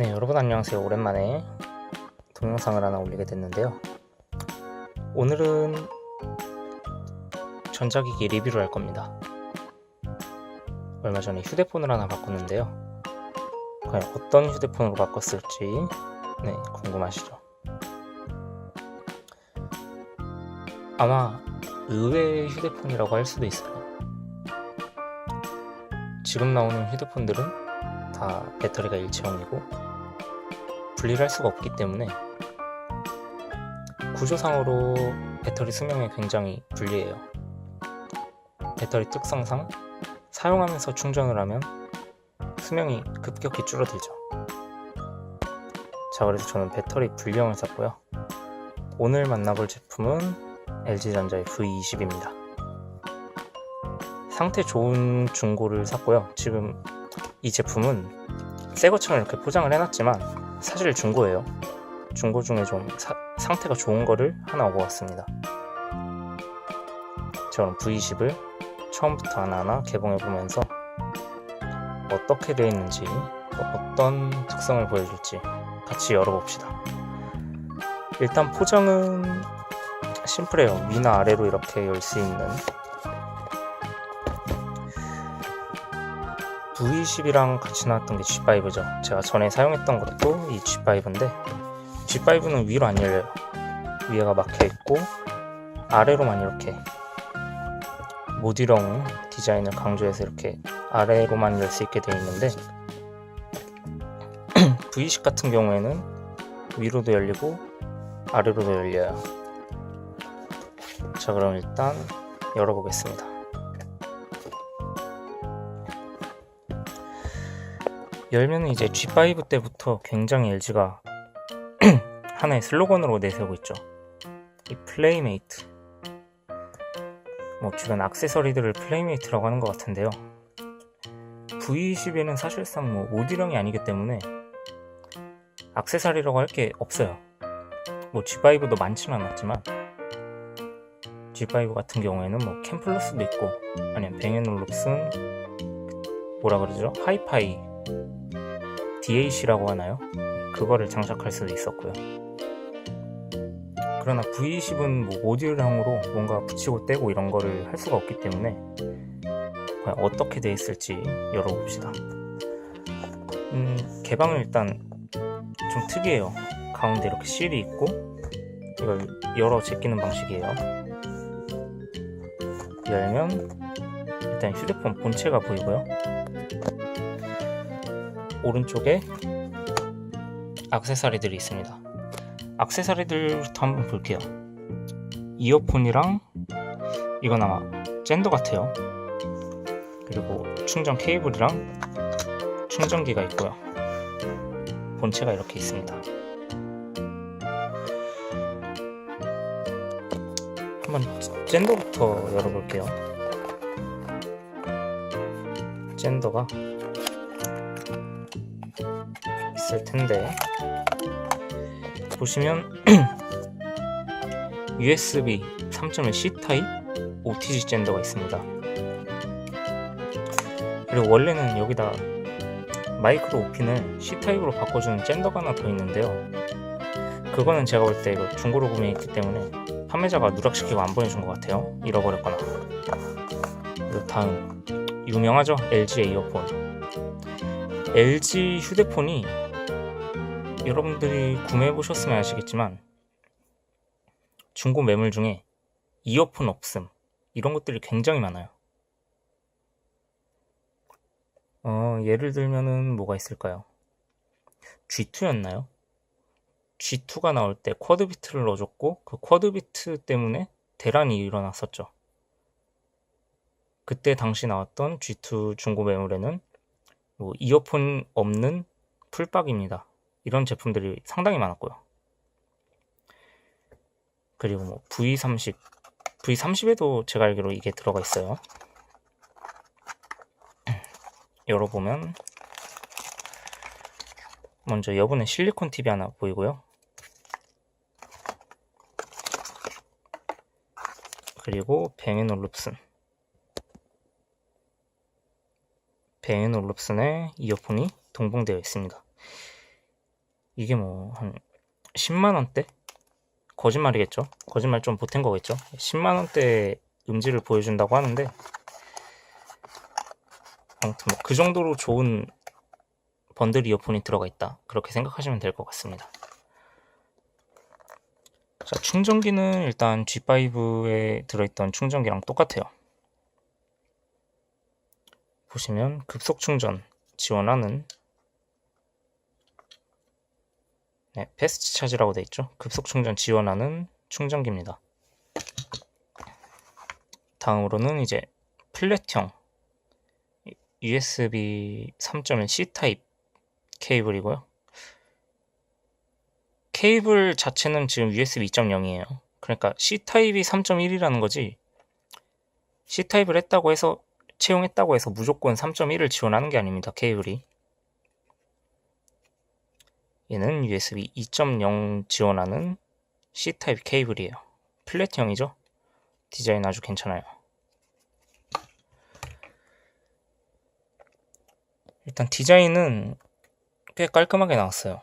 네, 여러분 안녕하세요. 오랜만에 동영상을 하나 올리게 됐는데요. 오늘은 전자기기 리뷰를 할 겁니다. 얼마 전에 휴대폰을 하나 바꿨는데요. 과연 어떤 휴대폰으로 바꿨을지 네, 궁금하시죠? 아마 의외의 휴대폰이라고 할 수도 있어요. 지금 나오는 휴대폰들은 다 배터리가 일체형이고 분리를 할 수가 없기 때문에 구조상으로 배터리 수명이 굉장히 불리해요. 배터리 특성상 사용하면서 충전을 하면 수명이 급격히 줄어들죠. 자, 그래서 저는 배터리 분리형을 샀고요. 오늘 만나볼 제품은 LG전자의 V20입니다. 상태 좋은 중고를 샀고요. 지금 이 제품은 새 것처럼 이렇게 포장을 해놨지만 사실 중고예요. 중고 중에 좀 사- 상태가 좋은 거를 하나 오고 왔습니다. 저는 V20을 처음부터 하나하나 개봉해 보면서 어떻게 되어 있는지 또 어떤 특성을 보여줄지 같이 열어봅시다. 일단 포장은 심플해요. 위나 아래로 이렇게 열 수 있는 V10이랑 같이 나왔던 게 G5죠. 제가 전에 사용했던 것도 이 G5인데 G5는 위로 안 열려요. 위에가 막혀 있고 아래로만 이렇게 모듈형 디자인을 강조해서 이렇게 아래로만 열 수 있게 되어 있는데 V10 같은 경우에는 위로도 열리고 아래로도 열려요. 자 그럼 일단 열어보겠습니다. 열면 이제 G5 때부터 굉장히 LG가 하나의 슬로건으로 내세우고 있죠. 이 플레이메이트. 뭐 주변 액세서리들을 플레이메이트라고 하는 것 같은데요. V20에는 사실상 뭐 모듈형이 아니기 때문에 액세서리라고 할 게 없어요. 뭐 G5도 많지는 않았지만 G5 같은 경우에는 뭐 캠플러스도 있고 아니면 뱅앤올룹슨 뭐라 그러죠? 하이파이 DAC라고 하나요? 그거를 장착할 수도 있었고요. 그러나 V20은 뭐 모듈형으로 뭔가 붙이고 떼고 이런 거를 할 수가 없기 때문에 과연 어떻게 돼 있을지 열어봅시다. 음, 개방은 일단 좀 특이해요. 가운데 이렇게 실이 있고 이걸 열어 제끼는 방식이에요. 열면 일단 휴대폰 본체가 보이고요. 오른쪽에 액세서리들이 있습니다. 액세서리들부터 한번 볼게요. 이어폰이랑 이건 아마 젠더 같아요. 그리고 충전 케이블이랑 충전기가 있고요. 본체가 이렇게 있습니다. 한번 젠더부터 열어볼게요. 젠더가 있을 텐데 보시면 USB 3.1 C 타입 OTG 젠더가 있습니다. 그리고 원래는 여기다 마이크로 오핀을 C 타입으로 바꿔주는 젠더가 하나 더 있는데요. 그거는 제가 볼 때 이거 중고로 구매했기 때문에 판매자가 누락시키고 안 보내준 것 같아요. 잃어버렸거나. 그리고 다음 유명하죠 LG 이어폰. LG 휴대폰이 여러분들이 구매해 보셨으면 아시겠지만 중고 매물 중에 이어폰 없음 이런 것들이 굉장히 많아요. 어, 예를 들면은 뭐가 있을까요? G2였나요? G2가 나올 때 쿼드 비트를 넣어줬고 그 쿼드 비트 때문에 대란이 일어났었죠. 그때 당시 나왔던 G2 중고 매물에는 뭐 이어폰 없는 풀박입니다. 이런 제품들이 상당히 많았고요. 그리고 뭐 V30, V30에도 제가 알기로 이게 들어가 있어요. 열어보면 먼저 여분의 실리콘 팁이 하나 보이고요. 그리고 뱅앤올룹슨 뱅앤올룹슨의 이어폰이 동봉되어 있습니다. 이게 뭐 한 10만 원대? 거짓말이겠죠? 거짓말 좀 보탠 거겠죠? 10만 원대 음질을 보여준다고 하는데 아무튼 뭐 그 정도로 좋은 번들 이어폰이 들어가 있다. 그렇게 생각하시면 될 것 같습니다. 자, 충전기는 일단 G5에 들어있던 충전기랑 똑같아요. 보시면 급속 충전 지원하는 네, 패스트 차지라고 되어 있죠. 급속 충전 지원하는 충전기입니다. 다음으로는 이제 플랫형 USB 3.1 C 타입 케이블이고요. 케이블 자체는 지금 USB 2.0이에요. 그러니까 C 타입이 3.1이라는 거지. C 타입을 했다고 해서 채용했다고 해서 무조건 3.1을 지원하는 게 아닙니다. 케이블이. 얘는 USB 2.0 지원하는 C 타입 케이블이에요. 플랫형이죠. 디자인 아주 괜찮아요. 일단 디자인은 꽤 깔끔하게 나왔어요.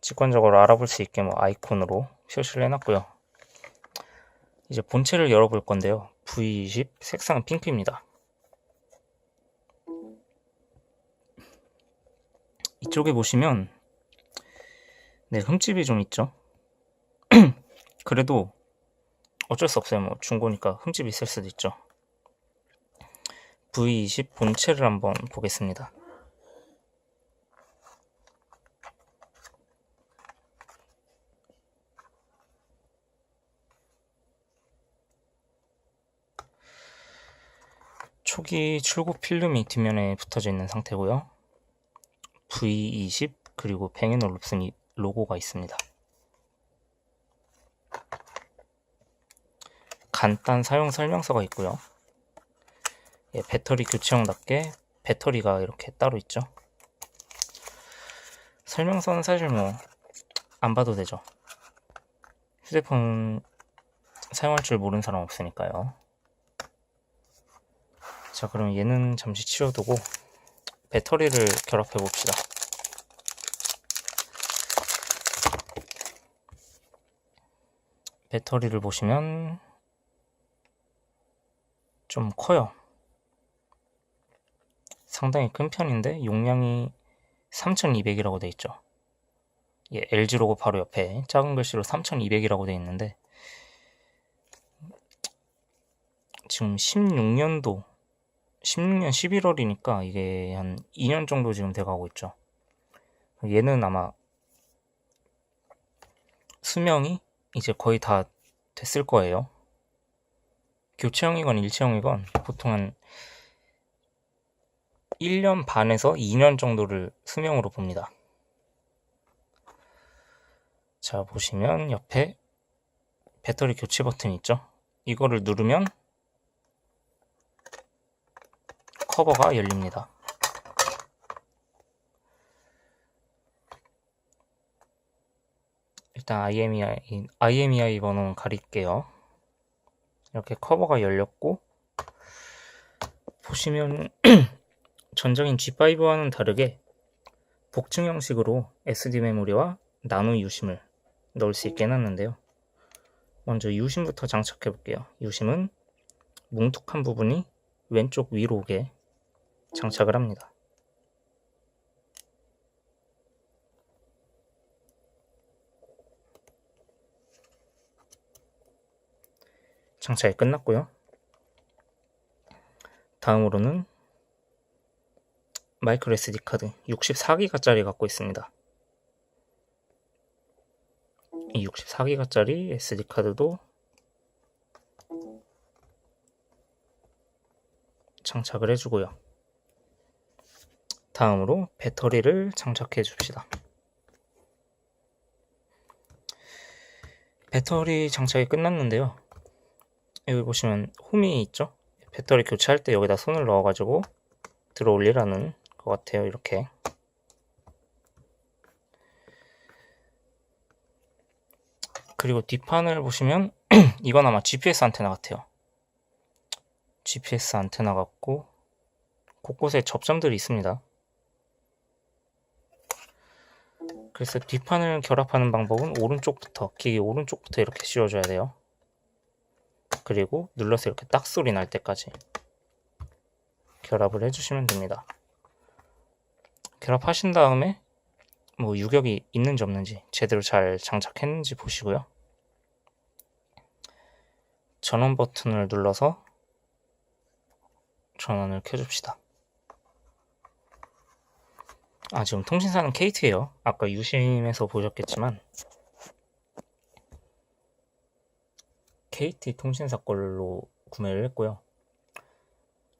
직관적으로 알아볼 수 있게 뭐 아이콘으로 표시를 해놨고요. 이제 본체를 열어볼 건데요. V20 색상은 핑크입니다. 이쪽에 보시면 네 흠집이 좀 있죠. 그래도 어쩔 수 없어요. 뭐 중고니까 흠집이 있을 수도 있죠. V20 본체를 한번 보겠습니다. 초기 출고 필름이 뒷면에 붙어져 있는 상태고요. V20 그리고 뱅앤 올룹슨 로고가 있습니다. 간단 사용 설명서가 있고요. 예, 배터리 교체형답게 배터리가 이렇게 따로 있죠. 설명서는 사실 뭐 안 봐도 되죠. 휴대폰 사용할 줄 모르는 사람 없으니까요. 자, 그럼 얘는 잠시 치워두고 배터리를 결합해 봅시다. 배터리를 보시면 좀 커요. 상당히 큰 편인데 용량이 3200이라고 돼 있죠. 예, LG 로고 바로 옆에 작은 글씨로 3200이라고 돼 있는데 지금 16년도 16년 11월이니까 이게 한 2년 정도 지금 돼가고 있죠. 얘는 아마 수명이 이제 거의 다 됐을 거예요. 교체형이건 일체형이건 보통 한 1년 반에서 2년 정도를 수명으로 봅니다. 자, 보시면 옆에 배터리 교체 버튼 있죠? 이거를 누르면 커버가 열립니다. 일단 IMEI, IMEI 번호는 가릴게요. 이렇게 커버가 열렸고 보시면 전적인 G5와는 다르게 복층 형식으로 SD 메모리와 나노 유심을 넣을 수 있게 해놨는데요. 먼저 유심부터 장착해 볼게요. 유심은 뭉툭한 부분이 왼쪽 위로 오게 장착을 합니다. 장착이 끝났고요. 다음으로는 마이크로 SD 카드 64기가짜리 갖고 있습니다. 이 64기가짜리 SD 카드도 장착을 해주고요. 다음으로 배터리를 장착해 줍시다. 배터리 장착이 끝났는데요. 여기 보시면 홈이 있죠? 배터리 교체할 때 여기다 손을 넣어가지고 들어 올리라는 것 같아요. 이렇게. 그리고 뒷판을 보시면 이건 아마 GPS 안테나 같아요. GPS 안테나 같고 곳곳에 접점들이 있습니다. 그래서 뒷판을 결합하는 방법은 오른쪽부터 기계 오른쪽부터 이렇게 씌워줘야 돼요. 그리고 눌러서 이렇게 딱 소리 날 때까지 결합을 해주시면 됩니다. 결합하신 다음에 뭐 유격이 있는지 없는지 제대로 잘 장착했는지 보시고요. 전원 버튼을 눌러서 전원을 켜줍시다. 아 지금 통신사는 KT예요. 아까 유심에서 보셨겠지만 KT 통신사 걸로 구매를 했고요.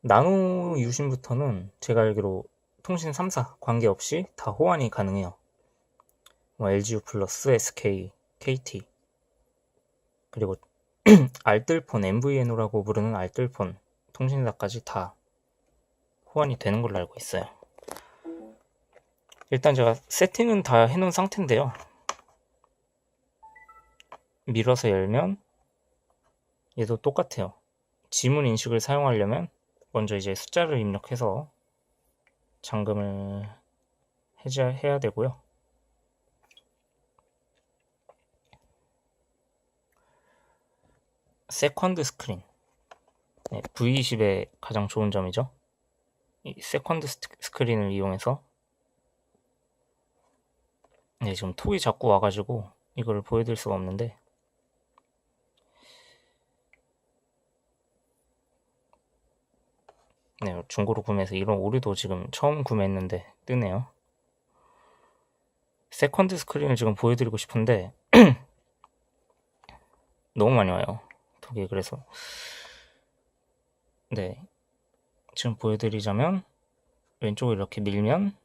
나노 유심부터는 제가 알기로 통신 3사 관계없이 다 호환이 가능해요. 뭐 LGU 플러스, SK, KT 그리고 알뜰폰 MVNO라고 부르는 알뜰폰 통신사까지 다 호환이 되는 걸로 알고 있어요. 일단 제가 세팅은 다 해놓은 상태인데요. 밀어서 열면 얘도 똑같아요. 지문 인식을 사용하려면 먼저 이제 숫자를 입력해서 잠금을 해제해야 되고요. 세컨드 스크린 네, V20의 가장 좋은 점이죠. 이 세컨드 스크린을 이용해서 네, 지금 톡이 자꾸 와가지고 이거를 보여드릴 수가 없는데 네, 중고로 구매해서 이런 오류도 지금 처음 구매했는데 뜨네요. 세컨드 스크린을 지금 보여드리고 싶은데 너무 많이 와요. 톡이 그래서 네 지금 보여드리자면 왼쪽을 이렇게 밀면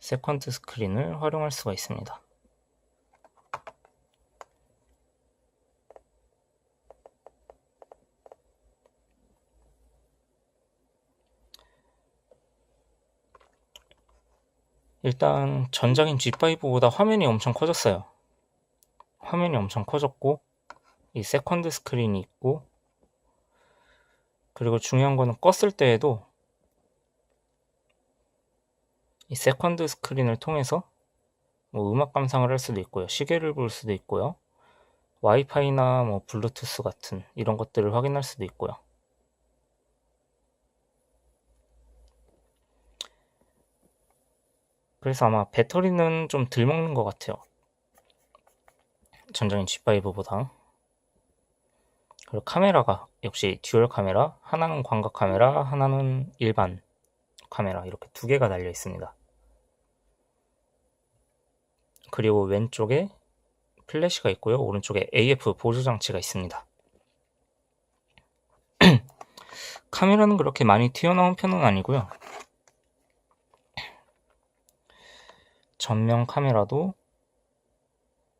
세컨드 스크린을 활용할 수가 있습니다. 일단 전작인 G5보다 화면이 엄청 커졌어요. 화면이 엄청 커졌고 이 세컨드 스크린이 있고 그리고 중요한 거는 껐을 때에도 이 세컨드 스크린을 통해서 뭐 음악 감상을 할 수도 있고요. 시계를 볼 수도 있고요. 와이파이나 뭐 블루투스 같은 이런 것들을 확인할 수도 있고요. 그래서 아마 배터리는 좀 덜 먹는 것 같아요. 전장인 G5보다. 그리고 카메라가 역시 듀얼 카메라, 하나는 광각 카메라, 하나는 일반 카메라 이렇게 두 개가 달려 있습니다. 그리고 왼쪽에 플래시가 있고요. 오른쪽에 AF 보조 장치가 있습니다. 카메라는 그렇게 많이 튀어나온 편은 아니고요. 전면 카메라도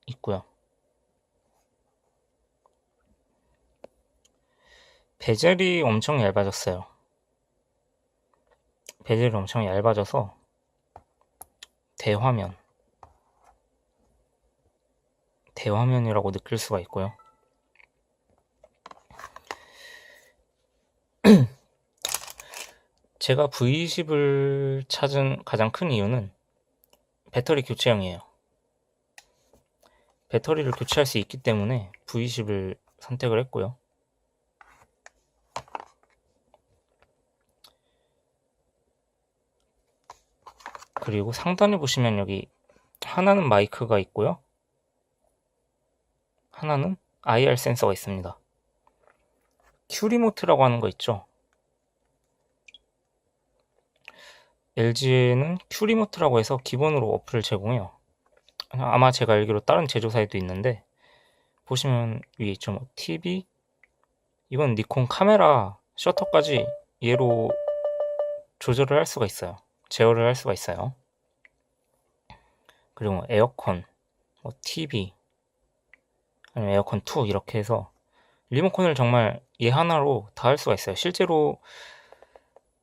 있고요. 베젤이 엄청 얇아졌어요. 베젤이 엄청 얇아져서 대화면 대화면이라고 느낄 수가 있고요. 제가 V20을 찾은 가장 큰 이유는 배터리 교체형이에요. 배터리를 교체할 수 있기 때문에 V20을 선택을 했고요. 그리고 상단에 보시면 여기 하나는 마이크가 있고요. 하나는 IR 센서가 있습니다. 큐 리모트라고 하는 거 있죠. LG에는 큐리모트라고 해서 기본으로 어플을 제공해요. 아마 제가 알기로 다른 제조사에도 있는데 보시면 위에 있죠. 뭐 TV 이건 니콘 카메라 셔터까지 얘로 조절을 할 수가 있어요. 제어를 할 수가 있어요. 그리고 뭐 에어컨, 뭐 TV, 아니면 에어컨 2 이렇게 해서 리모컨을 정말 얘 하나로 다 할 수가 있어요. 실제로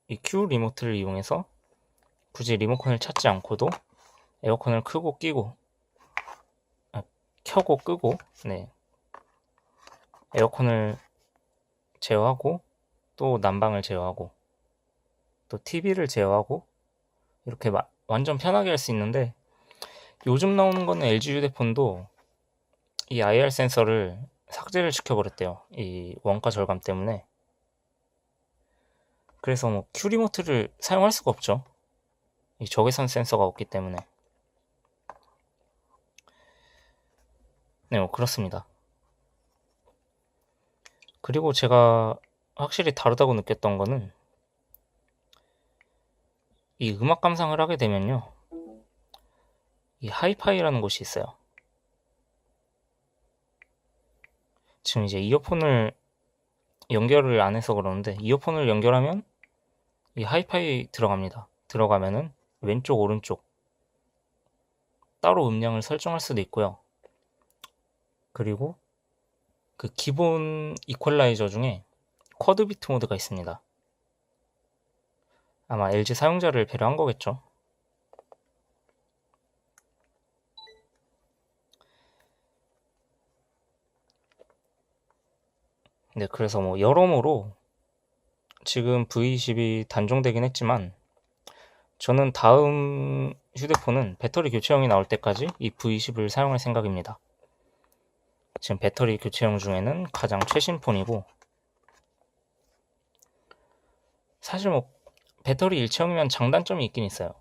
이큐 리모트를 이용해서 굳이 리모컨을 찾지 않고도 에어컨을 크고 끼고 아, 켜고 끄고 네 에어컨을 제어하고 또 난방을 제어하고 또 TV를 제어하고 이렇게 마, 완전 편하게 할 수 있는데 요즘 나오는 거는 LG 휴대폰도 이 IR 센서를 삭제를 시켜버렸대요. 이 원가 절감 때문에. 그래서 뭐 Q 리모트를 사용할 수가 없죠. 이 적외선 센서가 없기 때문에. 네, 뭐 그렇습니다. 그리고 제가 확실히 다르다고 느꼈던 거는 이 음악 감상을 하게 되면요. 이 하이파이라는 곳이 있어요. 지금 이제 이어폰을 연결을 안 해서 그러는데 이어폰을 연결하면 이 하이파이 들어갑니다. 들어가면은 왼쪽 오른쪽 따로 음량을 설정할 수도 있고요. 그리고 그 기본 이퀄라이저 중에 쿼드 비트 모드가 있습니다. 아마 LG 사용자를 배려한 거겠죠. 네, 그래서 뭐 여러모로 지금 V20이 단종되긴 했지만 저는 다음 휴대폰은 배터리 교체형이 나올 때까지 이 V20을 사용할 생각입니다. 지금 배터리 교체형 중에는 가장 최신 폰이고 사실 뭐 배터리 일체형이면 장단점이 있긴 있어요.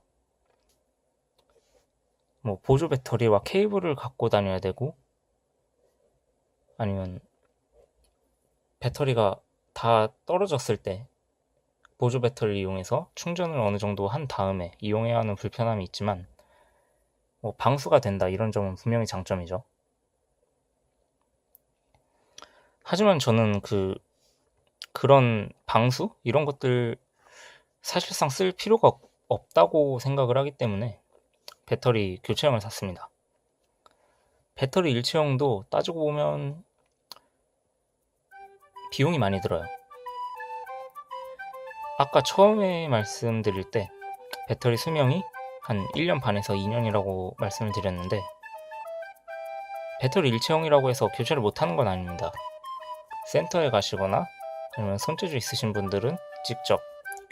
뭐 보조 배터리와 케이블을 갖고 다녀야 되고 아니면 배터리가 다 떨어졌을 때 보조 배터리를 이용해서 충전을 어느 정도 한 다음에 이용해야 하는 불편함이 있지만 뭐 방수가 된다 이런 점은 분명히 장점이죠. 하지만 저는 그 그런 방수 이런 것들 사실상 쓸 필요가 없- 없다고 생각을 하기 때문에 배터리 교체형을 샀습니다. 배터리 일체형도 따지고 보면 비용이 많이 들어요. 아까 처음에 말씀드릴 때 배터리 수명이 한 1년 반에서 2년이라고 말씀을 드렸는데 배터리 일체형이라고 해서 교체를 못하는 건 아닙니다. 센터에 가시거나 아니면 손재주 있으신 분들은 직접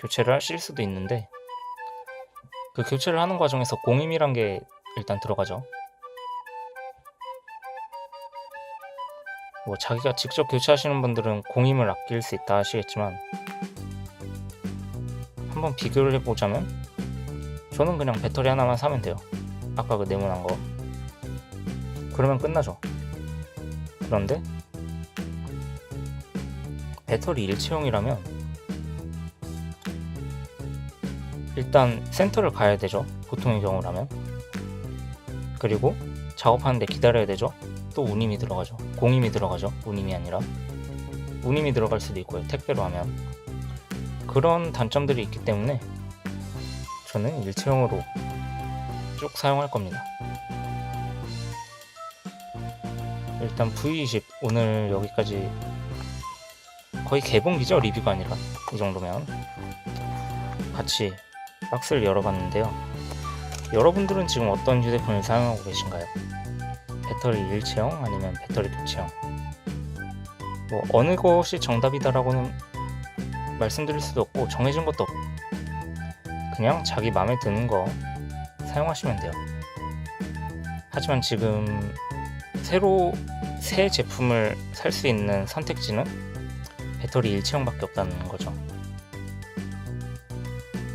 교체를 하실 수도 있는데 그 교체를 하는 과정에서 공임이란 게 일단 들어가죠. 뭐 자기가 직접 교체하시는 분들은 공임을 아낄 수 있다 하시겠지만 한번 비교를 해보자면 저는 그냥 배터리 하나만 사면 돼요. 아까 그 네모난 거. 그러면 끝나죠. 그런데 배터리 일체형이라면 일단 센터를 가야 되죠. 보통의 경우라면. 그리고 작업하는데 기다려야 되죠. 또 운임이 들어가죠. 공임이 들어가죠. 운임이 아니라. 운임이 들어갈 수도 있고요. 택배로 하면. 그런 단점들이 있기 때문에 저는 일체형으로 쭉 사용할 겁니다. 일단 V20 오늘 여기까지 거의 개봉기죠 리뷰가 아니라 이 정도면 같이 박스를 열어봤는데요. 여러분들은 지금 어떤 휴대폰을 사용하고 계신가요? 배터리 일체형 아니면 배터리 교체형? 뭐 어느 것이 정답이다라고는 말씀드릴 수도 없고 정해진 것도 없고 그냥 자기 마음에 드는 거 사용하시면 돼요. 하지만 지금 새로 새 제품을 살 수 있는 선택지는 배터리 일체형밖에 없다는 거죠.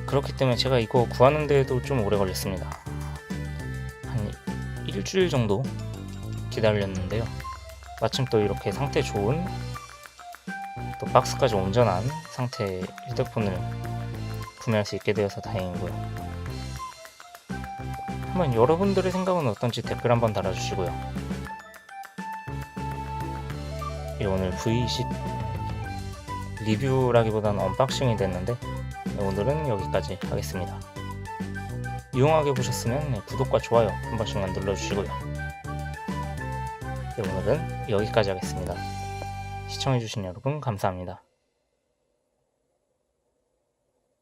그렇기 때문에 제가 이거 구하는 데도 좀 오래 걸렸습니다. 한 일주일 정도 기다렸는데요. 마침 또 이렇게 상태 좋은 또 박스까지 온전한 상태의 휴대폰을 구매할 수 있게 되어서 다행이고요. 한번 여러분들의 생각은 어떤지 댓글 한번 달아주시고요. 이 오늘 V20 리뷰라기보다는 언박싱이 됐는데 네, 오늘은 여기까지 하겠습니다. 유용하게 보셨으면 네, 구독과 좋아요 한 번씩만 눌러주시고요. 네, 오늘은 여기까지 하겠습니다. 시청해주신 여러분 감사합니다.